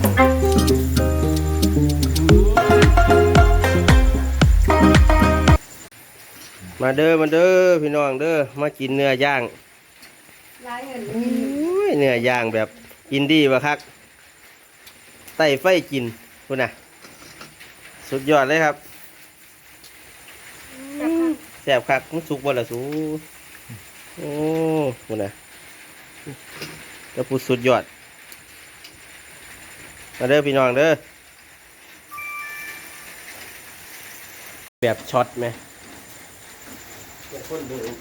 มาเด้อมาเด้อพี่น้องเด้อมากินเนื้อย่างร้ายเงินอุ้ยเนื้อย่างแบบอินดี้วะครับไต่ไฟกินคุณน่ะ สุดยอดเลยครับแซ่บคักมันสุกบ่ละสูโอ้คุณน่ะกระปุดสุดยอด มาเด้อพี่น้องเด้อแบบช็อตไหมคนเดิน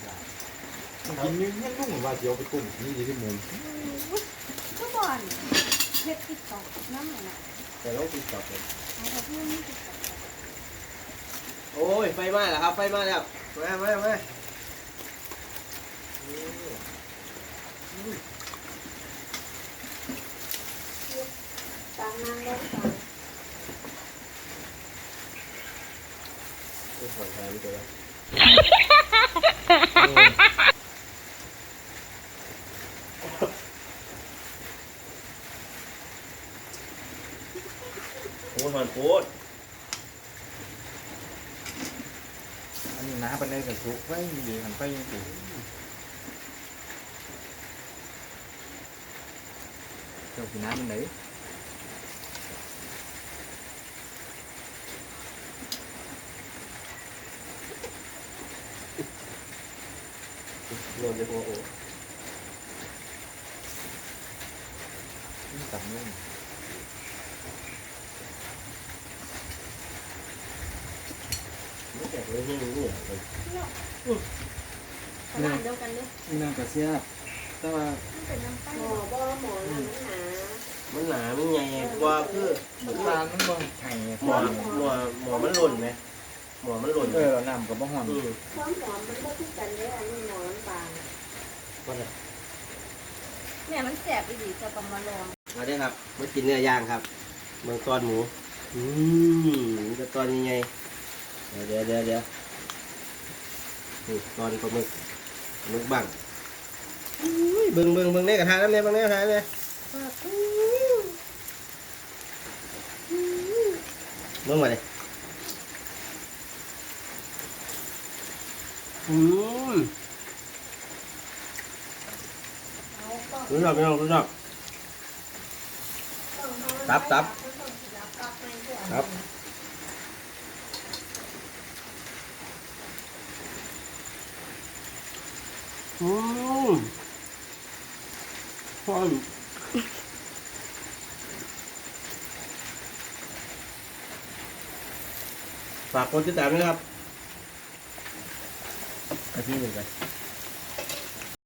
กินนึงยังนุ่งว่าเดี๋ยวไปตุ่มนี่ดีที่มุมก็บ่อนเฮ็ดติ๊กต็อน้ำหน่อยนะแต่เราติดต่อเลยแต่เพื่อนนี่ติ๊กต็อโอ้ยไฟไหม้แล้วครับไฟไหม้แล้วมามามา ตามนางได้ตามเป็นหัวใจไม่ตัวโอ้ยหอน โคตรอันเป็นได้แต่สุกไม่ดีหันไปยังตีเจ้ากินน้ำมันไหนโดนในหัวโอ้ตับนุ่มไม่แตกเลยที่นี่เนี่ยขนาดเดียวกันเลยนี่น้ำกระเซียบแต่ว่ามันเป็นน้ำตาลหมอบ่หมอน้ำหนามันหนามันใหญ่กว่าคือน้ำตาลมันบ่ไข่หมอหมอหมอมันหล่นไหม หมอมันหล่นเออน้ำกับบ่หอนอืมความหอมมันก็คือกันเลยอันนี้หมอน้ำตาลว่าไงแม่มันแสบอีหลีจะต้องมาลองมาเด้อครับมากินเนื้อย่างครับ เมืองตอนหมู อืมจะตอนยังไงเดี๋ยวเดี๋ยวเดี๋ยวเดี๋ยวนี่ตอนปลาหมึกปลาหมึกบังอุ้ยเบิ่งเบิ่งเบิ่งในกระทะนั่นเลยเบิ่งในกระทะนั่นเลยเบิ่งมาเลย อืมเอาต้องรู้จักไหมน้องรู้จัก ตับตับ ครับ อืมพอนฝากกดติดตามด้วยครับ 再见，再见。